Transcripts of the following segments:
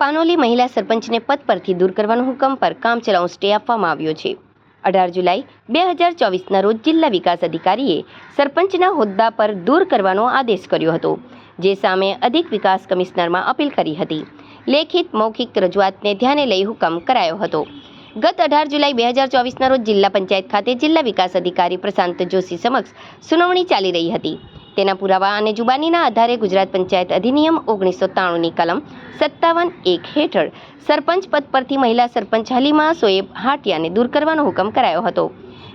પાનોલી મહિલા સરપંચને પદ પરથી દૂર કરવાનો હુકમ પર કામચલાઉ સ્ટે આપવામાં આવ્યો છે. અઢાર જુલાઈ બે હજાર ચોવીસના રોજ જિલ્લા વિકાસ અધિકારીએ સરપંચના હોદ્દા પર દૂર કરવાનો આદેશ કર્યો હતો, જે સામે અધિક વિકાસ કમિશનરમાં અપીલ કરી હતી. લેખિત મૌખિક રજૂઆતને ધ્યાને લઈ હુકમ કરાયો હતો. ગત અઢાર જુલાઈ બે હજાર ચોવીસના રોજ જિલ્લા પંચાયત ખાતે જિલ્લા વિકાસ અધિકારી પ્રશાંત જોશી સમક્ષ સુનાવણી ચાલી રહી હતી. તેના પુરાવા અને જુબાનીના આધારે ગુજરાત પંચાયત અધિનિયમ ઓગણીસો ત્રાણુંની કલમ સત્તાવન એક હેઠળ સરપંચ પદ પરથી મહિલા સરપંચ હલીમા સોએબ હાટિયાને દૂર કરવાનો હુકમ કરાયો હતો.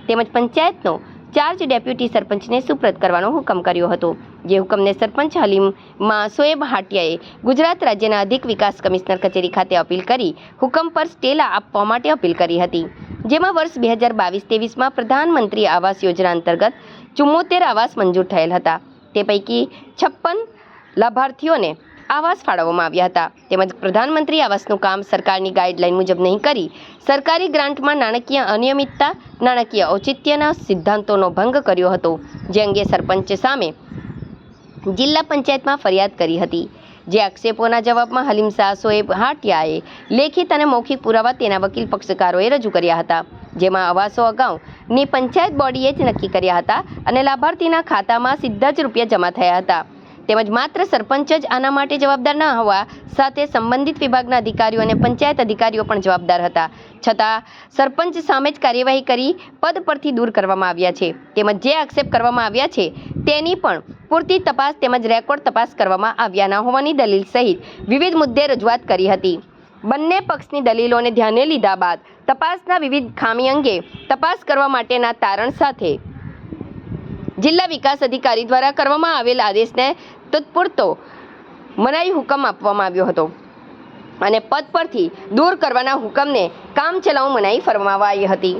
તેમજ પંચાયતનો ચાર્જ ડેપ્યુટી સરપંચને સુપ્રત કરવાનો હુકમ કર્યો હતો. જે હુકમને સરપંચ હલીમમાં સોએબ હાટિયાએ ગુજરાત રાજ્યના અધિક વિકાસ કમિશનર કચેરી ખાતે અપીલ કરી હુકમ પર સ્ટેલા આપવા માટે અપીલ કરી હતી. જેમાં વર્ષ બે હજાર બાવીસ ત્રેવીસમાં પ્રધાનમંત્રી આવાસ યોજના અંતર્ગત ચુમ્મોતેર આવાસ મંજૂર થયેલ હતા. તે પૈકી છપ્પન લાભાર્થીઓને આવાસ ફાળવવામાં આવ્યા હતા. તેમજ પ્રધાનમંત્રી આવાસનું કામ સરકારની ગાઈડલાઈન મુજબ નહીં કરી, સરકારી ગ્રાન્ટમાં નાણાકીય અનિયમિતતા, નાણાકીય ઔચિત્યના સિદ્ધાંતોનો ભંગ કર્યો હતો. જે અંગે સરપંચ સામે જિલ્લા પંચાયતમાં ફરિયાદ કરી હતી. જે આક્ષેપોના જવાબમાં હલીમ શાહ હાટિયાએ લેખિત અને મૌખિક પુરાવા તેના વકીલ પક્ષકારોએ રજૂ કર્યા હતા. જેમાં આવાસો અગાઉની પંચાયત બોડીએ જ નક્કી કર્યા હતા અને લાભાર્થીના ખાતામાં સીધા જ રૂપિયા જમા થયા હતા. તેમજ માત્ર સરપંચ જ આના માટે જવાબદાર ન હોવા સાથે સંબંધિત વિભાગના અધિકારીઓ અને પંચાયત અધિકારીઓ પણ જવાબદાર હતા. છતાં, સરપંચ સામે જ કાર્યવાહી કરી પદ પરથી દૂર કરવામાં આવ્યા છે. તેમજ જે આક્ષેપ કરવામાં આવ્યા છે તેની પણ પૂરતી તપાસ તેમજ રેકોર્ડ તપાસ કરવામાં આવ્યા ન હોવાની દલીલ સહિત વિવિધ મુદ્દે રજૂઆત કરી હતી. બંને પક્ષની દલીલોને ધ્યાને લીધા બાદ તપાસના વિવિધ ખામી અંગે તપાસ કરવા માટેના તારણ સાથે જિલ્લા વિકાસ અધિકારી દ્વારા કરવામાં આવેલ આદેશને તત્પૂરતો મનાઈ હુકમ આપવામાં આવ્યો હતો અને પદ પરથી દૂર કરવાના હુકમને કામચલાઉ મનાઈ ફરમાવાઈ હતી.